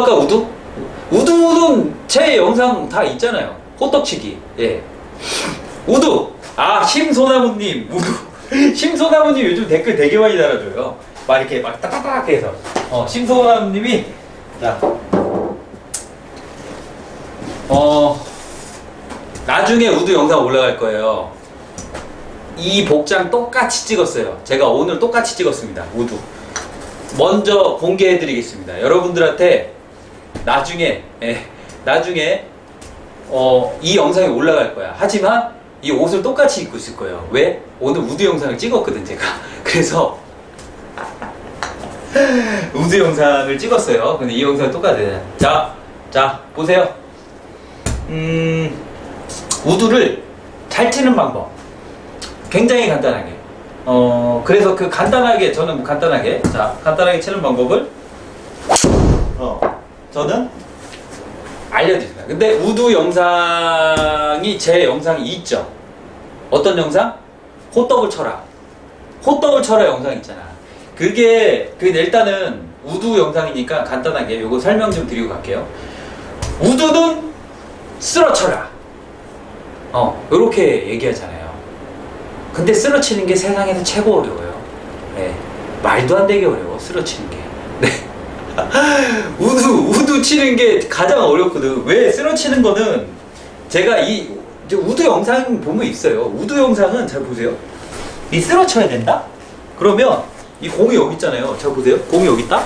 할까 우두? 우두는 제 영상 다 있잖아요. 호떡치기. 예. 우두. 아 심소나무님 우두. 심소나무님 요즘 댓글 되게 많이 달아줘요. 막 이렇게 막 따따닥 해서. 어 심소나무님이 자. 어 나중에 우두 영상 올라갈 거예요. 이 복장 똑같이 찍었어요. 제가 오늘 똑같이 찍었습니다. 우두. 먼저 공개해드리겠습니다. 여러분들한테 나중에 예, 나중에 어, 이 영상이 올라갈 거야. 하지만 이 옷을 똑같이 입고 있을 거예요. 왜? 오늘 우드 영상을 찍었거든 제가. 그래서 우드 영상을 찍었어요. 근데 이 영상 똑같아요. 자, 자 보세요. 음, 우드를 잘 치는 방법. 굉장히 간단하게. 어, 그래서 그 간단하게, 저는 뭐 간단하게, 자, 간단하게 치는 방법을, 어, 저는 알려드립니다. 근데 우드 영상이 제 영상이 있죠. 어떤 영상? 호떡을 쳐라. 호떡을 쳐라 영상 있잖아. 그게, 그 일단은 우드 영상이니까 간단하게 요거 설명 좀 드리고 갈게요. 우드는 쓰러쳐라. 어, 요렇게 얘기하잖아요. 근데 쓰러치는 게 세상에서 최고 어려워요. 네. 말도 안 되게 어려워, 쓰러치는 게. 네. 우드, 우드 치는 게 가장 어렵거든. 왜 쓰러치는 거는 제가 이 이제 우드 영상 보면 있어요. 우드 영상은 잘 보세요. 이 쓰러쳐야 된다? 그러면 이 공이 여기 있잖아요. 잘 보세요. 공이 여기 있다?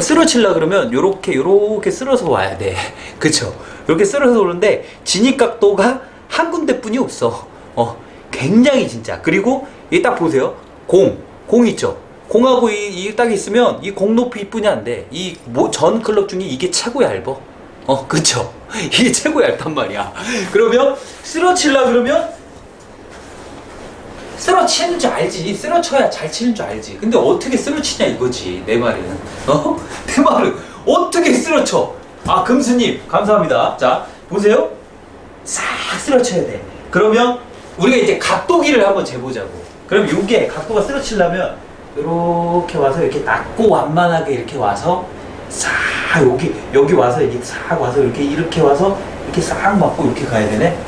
쓰러치려 그러면 요렇게 요렇게 쓸어서 와야 돼. 그쵸? 이렇게 쓸어서 오는데 진입 각도가 한 군데뿐이 없어. 어, 굉장히 진짜. 그리고 이 딱 보세요. 공, 공 있죠? 공하고 이딱 있으면 이 공 높이뿐이 안 돼. 이 전 클럽 중에 이게 최고 얇어. 어, 그쵸? 이게 최고 얇단 말이야. 그러면 쓰러치려 그러면 쓰러치는 줄 알지. 쓰러쳐야 잘 치는 줄 알지. 근데 어떻게 쓰러치냐 이거지. 내 말은. 어? 내 말은 어떻게 쓰러쳐? 아, 금수님, 감사합니다. 자, 보세요. 싹 쓰러쳐야 돼. 그러면 우리가 이제 각도기를 한번 재보자고. 그럼 요게 각도가 쓰러치려면 이렇게 와서 이렇게 낮고 완만하게 이렇게 와서 싹 여기 여기 와서 이렇게 싹 와서 이렇게 이렇게 와서 이렇게 싹 맞고 이렇게 가야 되네.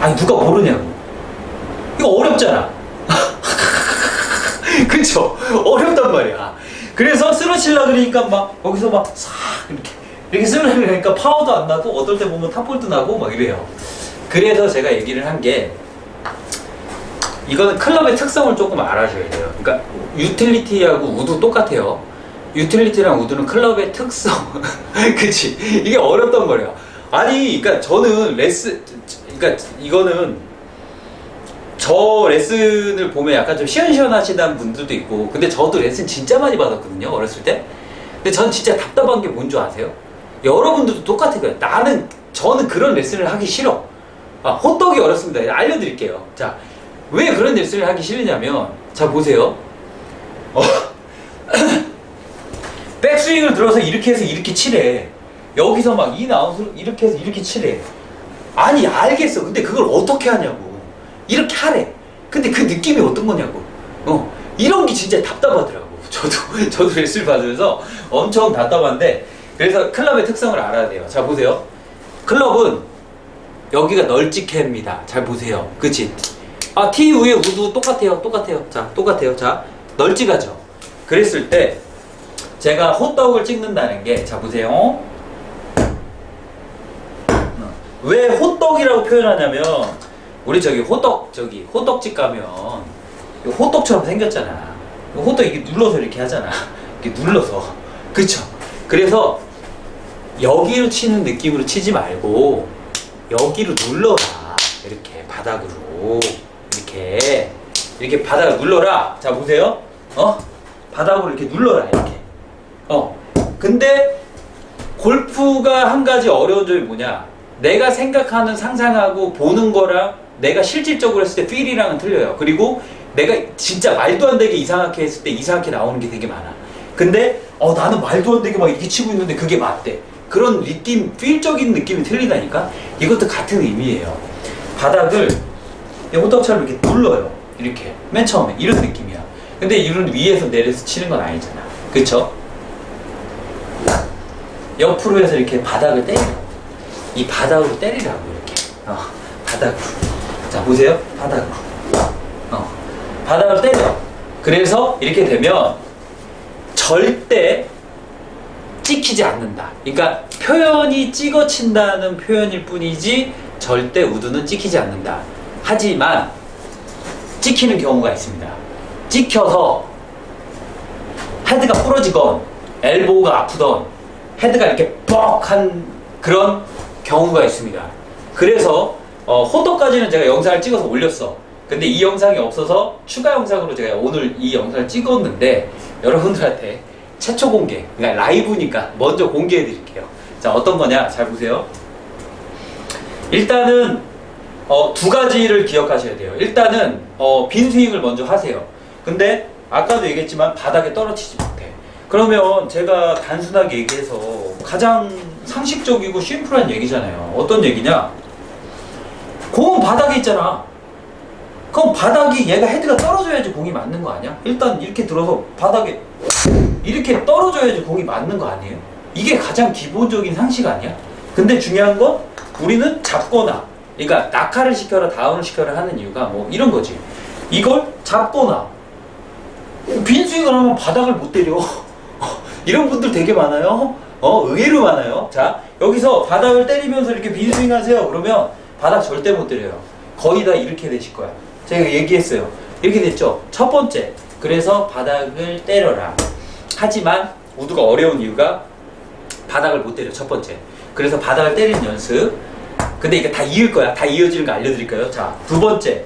아니 누가 모르냐고. 이거 어렵잖아. 그쵸? 어렵단 말이야. 그래서 쓰러치려 그러니까 막 거기서 막 싹 이렇게 이렇게 쓰러치려 그러니까 파워도 안 나고 어떨 때 보면 탑볼도 나고 막 이래요. 그래서 제가 얘기를 한게 이거는 클럽의 특성을 조금 알아줘야 돼요. 그러니까 유틸리티하고 우드 똑같아요. 유틸리티랑 우드는 클럽의 특성. 그치? 이게 어렵단 말이야. 아니, 그러니까 저는 레슨, 그러니까 이거는 저 레슨을 보면 약간 좀 시원시원하시다는 분들도 있고, 근데 저도 레슨 진짜 많이 받았거든요, 어렸을 때. 근데 전 진짜 답답한 게 뭔 줄 아세요? 여러분들도 똑같은 거예요. 나는, 저는 그런 레슨을 하기 싫어. 아, 호떡이 어렵습니다. 알려드릴게요. 자, 왜 그런 레슨을 하기 싫으냐면, 자, 보세요. 어, 백스윙을 들어서 이렇게 해서 이렇게 치래. 여기서 막 인아웃으로 이렇게 해서 이렇게 치래. 아니, 알겠어. 근데 그걸 어떻게 하냐고. 이렇게 하래. 근데 그 느낌이 어떤 거냐고. 어, 이런 게 진짜 답답하더라고. 저도, 저도 레슨을 받으면서 엄청 답답한데, 그래서 클럽의 특성을 알아야 돼요. 자, 보세요. 클럽은 여기가 널찍합니다. 잘 보세요. 그치? 아, 티 위에 우도 똑같아요. 똑같아요. 자, 똑같아요. 자, 널찍하죠? 그랬을 때, 제가 호떡을 찍는다는 게, 자, 보세요. 어, 왜 호떡이라고 표현하냐면, 우리 저기 호떡, 저기 호떡집 가면, 호떡처럼 생겼잖아. 호떡 이렇게 눌러서 이렇게 하잖아. 이렇게 눌러서. 그쵸? 그래서, 여기로 치는 느낌으로 치지 말고, 여기로 눌러라. 이렇게 바닥으로. 이렇게. 이렇게 바닥을 눌러라. 자, 보세요. 어? 바닥으로 이렇게 눌러라. 이렇게. 어. 근데 골프가 한 가지 어려운 점이 뭐냐? 내가 생각하는 상상하고 보는 거랑 내가 실질적으로 했을 때 필이랑은 틀려요. 그리고 내가 진짜 말도 안 되게 이상하게 했을 때 이상하게 나오는 게 되게 많아. 근데 어 나는 말도 안 되게 막 이렇게 치고 있는데 그게 맞대. 그런 느낌, 필적인 느낌이 틀리다니까? 이것도 같은 의미예요. 바닥을 이 호떡처럼 이렇게 눌러요. 이렇게. 맨 처음에. 이런 느낌이야. 근데 이런 위에서 내려서 치는 건 아니잖아. 그쵸? 옆으로 해서 이렇게 바닥을 때려. 이 바닥으로 때리라고 이렇게. 어, 바닥으로. 자 보세요. 바닥으로. 어, 바닥을 때려. 그래서 이렇게 되면 절대 찍히지 않는다. 그러니까 표현이 찍어친다는 표현일 뿐이지 절대 우드는 찍히지 않는다. 하지만 찍히는 경우가 있습니다. 찍혀서 헤드가 부러지건 엘보가 아프던 헤드가 이렇게 뻑한 그런 경우가 있습니다. 그래서 어, 호떡까지는 제가 영상을 찍어서 올렸어. 근데 이 영상이 없어서 추가 영상으로 제가 오늘 이 영상을 찍었는데 여러분들한테 최초 공개, 그러니까 라이브니까 먼저 공개해 드릴게요. 자, 어떤 거냐? 잘 보세요. 일단은 어, 두 가지를 기억하셔야 돼요. 일단은 어, 빈 스윙을 먼저 하세요. 근데 아까도 얘기했지만 바닥에 떨어지지 못해. 그러면 제가 단순하게 얘기해서 가장 상식적이고 심플한 얘기잖아요. 어떤 얘기냐? 공은 바닥에 있잖아. 그럼 바닥이 얘가 헤드가 떨어져야지 공이 맞는 거 아니야? 일단 이렇게 들어서 바닥에 이렇게 떨어져야지 공이 맞는 거 아니에요? 이게 가장 기본적인 상식 아니야? 근데 중요한 건 우리는 잡거나 그러니까 낙하를 시켜라 다운을 시켜라 하는 이유가 뭐 이런 거지. 이걸 잡거나 빈 스윙을 하면 바닥을 못 때려. 이런 분들 되게 많아요. 어 의외로 많아요. 자 여기서 바닥을 때리면서 이렇게 빈 스윙 하세요. 그러면 바닥 절대 못 때려요. 거의 다 이렇게 되실 거야. 제가 얘기했어요. 이렇게 됐죠? 첫 번째 그래서 바닥을 때려라. 하지만 우드가 어려운 이유가 바닥을 못 때려. 첫 번째. 그래서 바닥을 때리는 연습 근데 이게 다 이을 거야. 다 이어지는 거 알려드릴까요? 자 두 번째.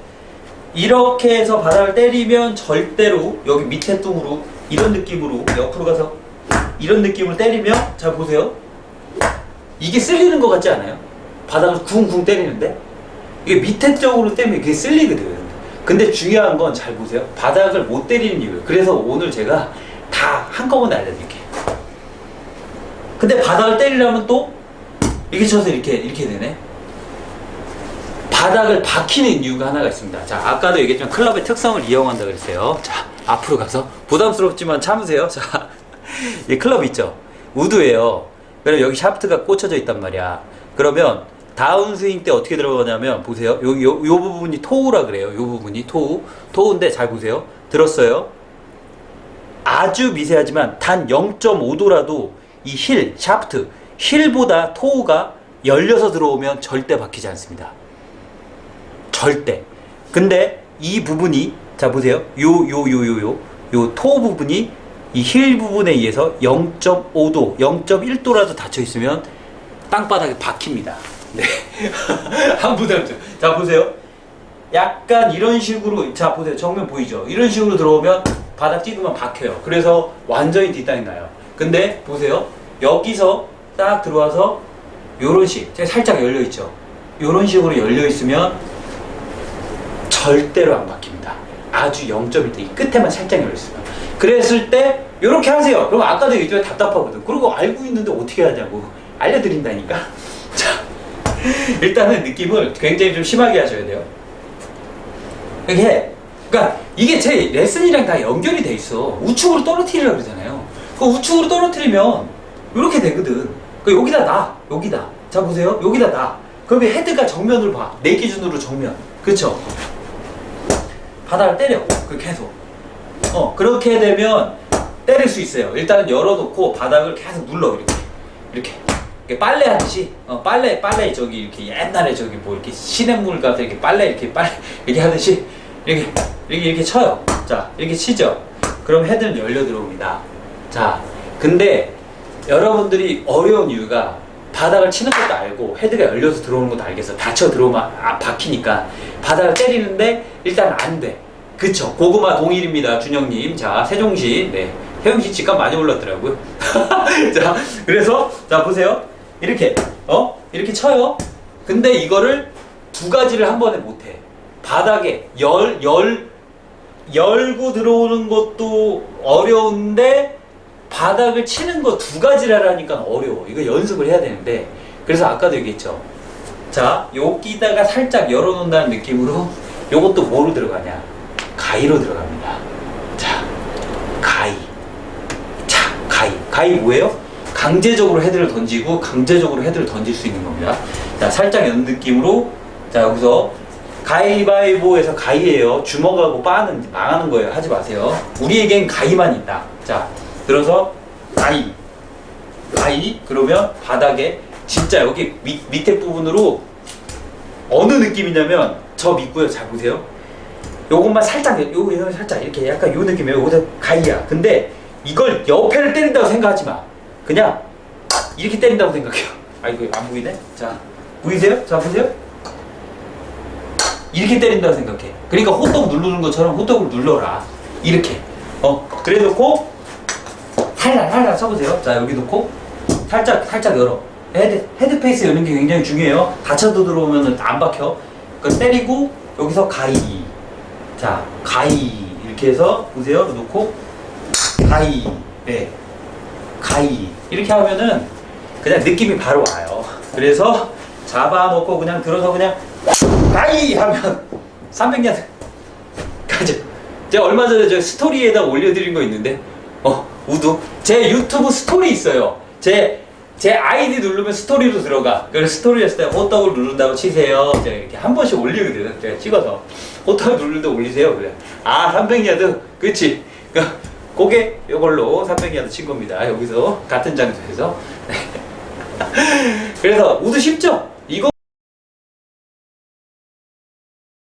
이렇게 해서 바닥을 때리면 절대로 여기 밑에 뚱으로 이런 느낌으로 옆으로 가서 이런 느낌으로 때리면 자 보세요. 이게 쓸리는 것 같지 않아요? 바닥을 쿵쿵 때리는데? 이게 밑에 쪽으로 때리면 이게 쓸리거든. 근데 중요한 건 잘 보세요. 바닥을 못 때리는 이유예요. 그래서 오늘 제가 다 한꺼번에 알려드릴게요. 근데 바닥을 때리려면 또 이렇게 쳐서 이렇게 이렇게 되네 바닥을 박히는 이유가 하나가 있습니다. 자, 아까도 얘기했지만 클럽의 특성을 이용한다 그랬어요. 자, 앞으로 가서 부담스럽지만 참으세요. 자, 이 클럽 있죠? 우드예요. 그럼 여기 샤프트가 꽂혀져 있단 말이야. 그러면 다운 스윙 때 어떻게 들어가냐면 보세요. 요, 요, 요 부분이 토우라 그래요. 요 부분이 토우. 토우인데 잘 보세요. 들었어요? 아주 미세하지만 단 0.5도라도 이 힐, 샤프트, 힐보다 토우가 열려서 들어오면 절대 박히지 않습니다. 절대. 근데 이 부분이 자 보세요. 요 요 요 요 요 요 토 부분이 이 힐 부분에 의해서 0.5도, 0.1도라도 닫혀 있으면 땅바닥에 박힙니다. 네. 한 부담 좀. 자 보세요. 약간 이런 식으로 자 보세요. 정면 보이죠? 이런 식으로 들어오면 바닥 찍으면 박혀요. 그래서 완전히 뒷땅이 나요. 근데 보세요. 여기서 딱 들어와서 요런 식, 살짝 열려 있죠. 요런 식으로 열려 있으면 절대로 안 바뀝니다. 아주 0.1대 이 끝에만 살짝 열려 있어요. 그랬을 때 이렇게 하세요. 그럼 아까도 얘기했지만 답답하거든. 그리고 알고 있는데 어떻게 하냐고 알려드린다니까. 자, 일단은 느낌을 굉장히 좀 심하게 하셔야 돼요. 이게 그러니까 이게 제 레슨이랑 다 연결이 돼 있어. 우측으로 떨어뜨리라 그러잖아요. 그 우측으로 떨어뜨리면 이렇게 되거든. 그 여기다 놔. 여기다. 자 보세요. 여기다 놔. 그러면 헤드가 정면으로 봐. 내 기준으로 정면. 그렇죠? 바닥을 때려. 그렇게 계속. 어 그렇게 되면 때릴 수 있어요. 일단은 열어놓고 바닥을 계속 눌러 이렇게 이렇게. 이렇게 빨래 하듯이 어, 빨래 빨래 저기 이렇게 옛날에 저기 뭐 이렇게 시냇물 가서 이렇게 빨래 이렇게 빨래 이렇게 하듯이 이렇게 이렇게 이렇게 쳐요. 자 이렇게 치죠. 그럼 헤드는 열려 들어옵니다. 자 근데 여러분들이 어려운 이유가 바닥을 치는 것도 알고 헤드가 열려서 들어오는 것도 알겠어. 닫혀 들어오면 아, 박히니까 바닥을 때리는데 일단 안 돼. 그쵸. 고구마 동일입니다. 준영님. 자, 세종시. 네. 세종시 집값 많이 올랐더라고요. 자, 그래서, 자, 보세요. 이렇게, 어? 이렇게 쳐요. 근데 이거를 두 가지를 한 번에 못 해. 바닥에 열, 열, 열고 들어오는 것도 어려운데, 바닥을 치는 거 두 가지를 하니까 어려워. 이거 연습을 해야 되는데. 그래서 아까도 얘기했죠. 자, 여기다가 살짝 열어놓는다는 느낌으로 요것도 뭐로 들어가냐? 가위로 들어갑니다. 자, 가위. 자, 가위. 가위 뭐예요? 강제적으로 헤드를 던지고 강제적으로 헤드를 던질 수 있는 겁니다. 자, 살짝 연 느낌으로 자, 여기서 가위바위보에서 가위예요. 주먹하고 빠는 망하는 거예요. 하지 마세요. 우리에겐 가위만 있다. 자, 들어서 가위. 가위 그러면 바닥에 진짜 여기 밑, 밑에 부분으로 어느 느낌이냐면 저 믿고요. 잘 보세요. 요것만 살짝 요 요거 살짝 이렇게 약간 요 느낌이에요. 요거 가위야. 근데 이걸 옆에를 때린다고 생각하지 마. 그냥 이렇게 때린다고 생각해요. 아 이거 안 보이네. 자 보이세요? 자 보세요. 이렇게 때린다고 생각해. 그러니까 호떡 누르는 것처럼 호떡을 눌러라. 이렇게. 어 그래 놓고 살살 살살 쳐보세요. 자 여기 놓고 살짝 살짝 열어. 헤드 헤드 페이스 여는 게 굉장히 중요해요. 닫혀도 들어오면 안 박혀. 그러니까 때리고 여기서 가위. 자 가위 이렇게 해서 보세요. 놓고 가위. 네. 가위 이렇게 하면은 그냥 느낌이 바로 와요. 그래서 잡아놓고 그냥 들어서 그냥 가위 하면 300년 가죠. 제가 얼마 전에 저 스토리에다 올려드린 거 있는데 어 우두 제 유튜브 스토리 있어요. 제 제 아이디 누르면 스토리로 들어가. 그래서 스토리 했을 때 호떡을 누른다고 치세요. 제가 이렇게 한 번씩 올리거든요. 제가 찍어서 호떡을 누르는데 올리세요. 그래. 아 300야드 그치. 그 고개 요걸로 300야드 친 겁니다. 여기서 같은 장소에서. 그래서 우드 쉽죠?